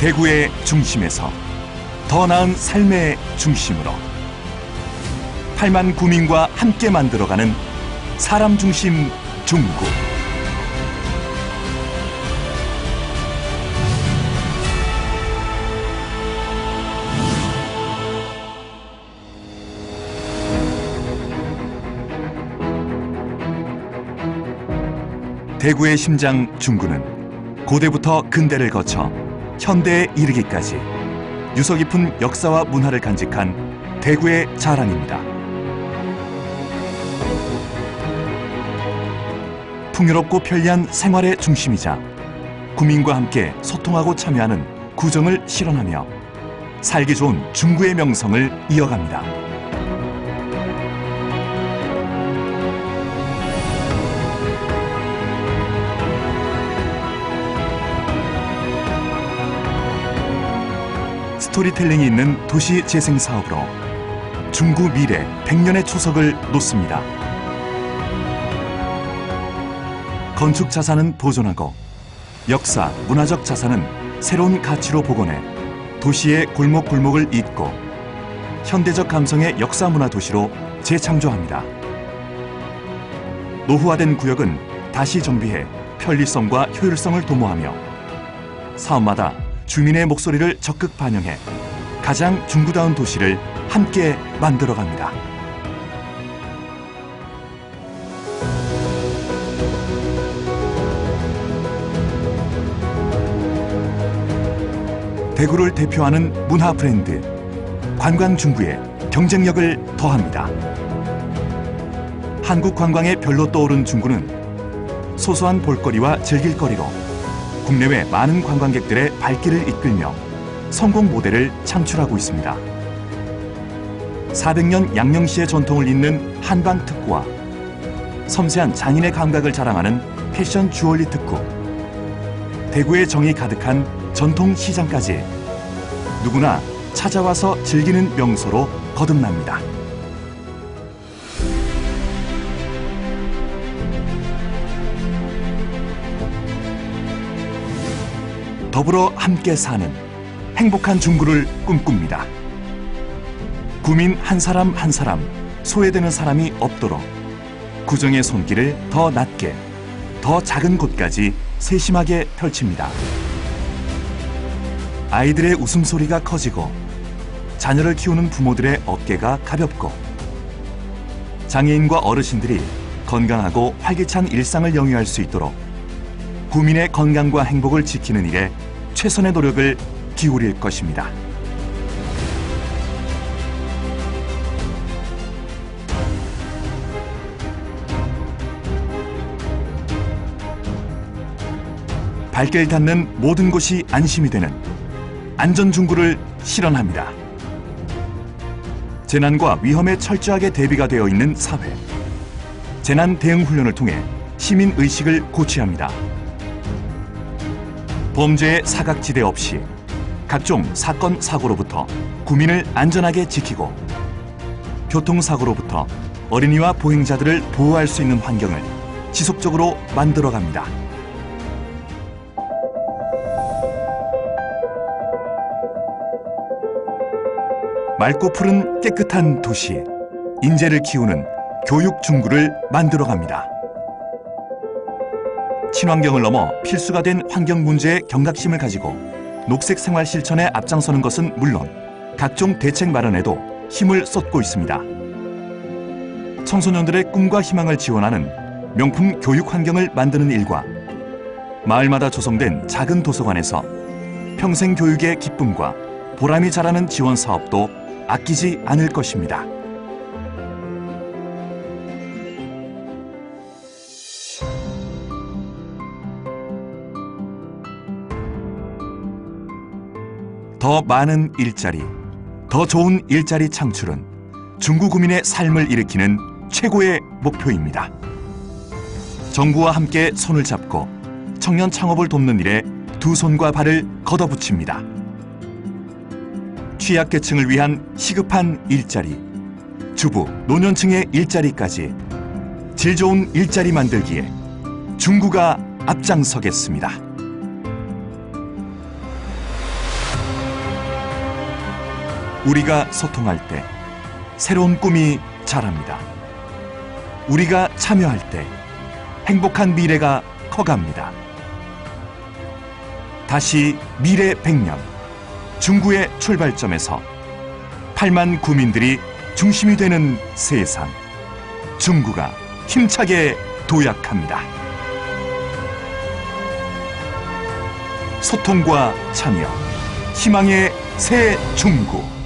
대구의 중심에서 더 나은 삶의 중심으로 8만 구민과 함께 만들어가는 사람 중심 중구. 대구의 심장 중구는 고대부터 근대를 거쳐 현대에 이르기까지 유서 깊은 역사와 문화를 간직한 대구의 자랑입니다. 풍요롭고 편리한 생활의 중심이자 구민과 함께 소통하고 참여하는 구정을 실현하며 살기 좋은 중구의 명성을 이어갑니다. 스토리텔링이 있는 도시 재생 사업으로 중구 미래 100년의 초석을 놓습니다. 건축 자산은 보존하고 역사, 문화적 자산은 새로운 가치로 복원해 도시의 골목골목을 잇고 현대적 감성의 역사 문화 도시로 재창조합니다. 노후화된 구역은 다시 정비해 편리성과 효율성을 도모하며 사업마다 주민의 목소리를 적극 반영해 가장 중구다운 도시를 함께 만들어갑니다. 대구를 대표하는 문화 브랜드 관광 중구에 경쟁력을 더합니다. 한국 관광에 별로 떠오른 중구는 소소한 볼거리와 즐길거리로 국내외 많은 관광객들의 발길을 이끌며 성공 모델을 창출하고 있습니다. 400년 양령시의 전통을 잇는 한방 특구와 섬세한 장인의 감각을 자랑하는 패션 주얼리 특구, 대구의 정이 가득한 전통 시장까지 누구나 찾아와서 즐기는 명소로 거듭납니다. 더불어 함께 사는 행복한 중구를 꿈꿉니다. 구민 한 사람 한 사람 소외되는 사람이 없도록 구정의 손길을 더 낮게 더 작은 곳까지 세심하게 펼칩니다. 아이들의 웃음소리가 커지고 자녀를 키우는 부모들의 어깨가 가볍고 장애인과 어르신들이 건강하고 활기찬 일상을 영위할 수 있도록 구민의 건강과 행복을 지키는 일에 최선의 노력을 기울일 것입니다. 발길 닿는 모든 곳이 안심이 되는 안전중구를 실현합니다. 재난과 위험에 철저하게 대비가 되어 있는 사회. 재난 대응 훈련을 통해 시민 의식을 고취합니다. 범죄의 사각지대 없이 각종 사건 사고로부터 구민을 안전하게 지키고 교통사고로부터 어린이와 보행자들을 보호할 수 있는 환경을 지속적으로 만들어갑니다. 맑고 푸른 깨끗한 도시, 인재를 키우는 교육 중구를 만들어갑니다. 친환경을 넘어 필수가 된 환경 문제에 경각심을 가지고 녹색 생활 실천에 앞장서는 것은 물론 각종 대책 마련에도 힘을 쏟고 있습니다. 청소년들의 꿈과 희망을 지원하는 명품 교육 환경을 만드는 일과 마을마다 조성된 작은 도서관에서 평생 교육의 기쁨과 보람이 자라는 지원 사업도 아끼지 않을 것입니다. 더 많은 일자리, 더 좋은 일자리 창출은 중구 구민의 삶을 일으키는 최고의 목표입니다. 정부와 함께 손을 잡고 청년 창업을 돕는 일에 두 손과 발을 걷어붙입니다. 취약계층을 위한 시급한 일자리, 주부, 노년층의 일자리까지 질 좋은 일자리 만들기에 중구가 앞장서겠습니다. 우리가 소통할 때 새로운 꿈이 자랍니다. 우리가 참여할 때 행복한 미래가 커갑니다. 다시 미래 100년 중구의 출발점에서 8만 구민들이 중심이 되는 세상 중구가 힘차게 도약합니다. 소통과 참여 희망의 새 중구